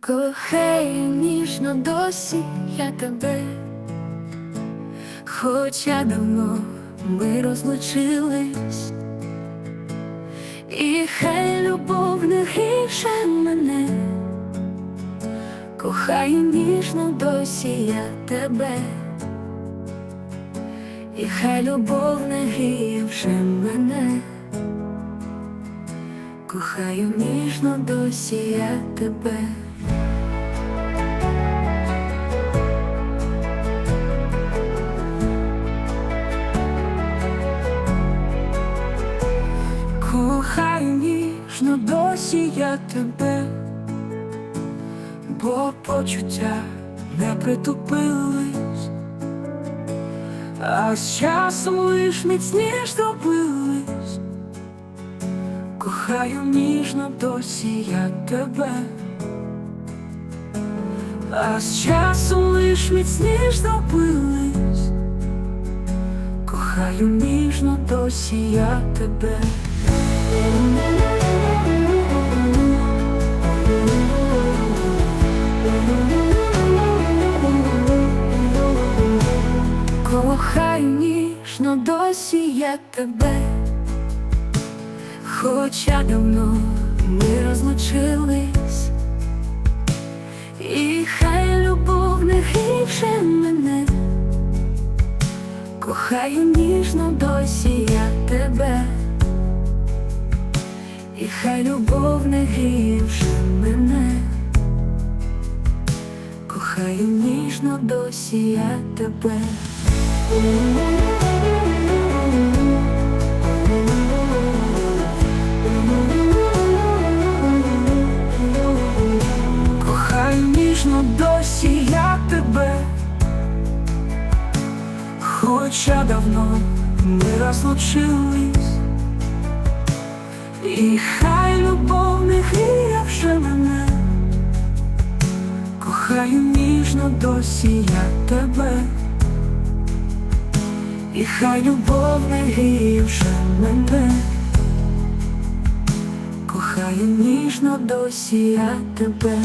Кохаю ніжно досі я тебе, хоча давно ми розлучились, і хай любов не гірше мене, кохаю ніжно досі я тебе, і хай любов не гірше мене. Кохаю ніжно досі я тебе. Кохаю ніжно досі я тебе, бо почуття не притупились, а з часом лиш міцніш добились. Кохаю ніжно досі я тебе, а з часом лиш міцніш добились. Кохаю ніжно досі я тебе. Кохаю ніжно досі я тебе, хоча давно ми розлучились, і хай любов не гірше мене, кохаю ніжно досі я тебе, і хай любов не гірше мене, кохаю ніжно досі я тебе. Кохаю ніжно досі я тебе, хоча давно ми розлучились, і хай любов не гріє мене, кохаю ніжно досі я тебе, і хай любов не гріє мене. Кохаю ніжно досі я тебе.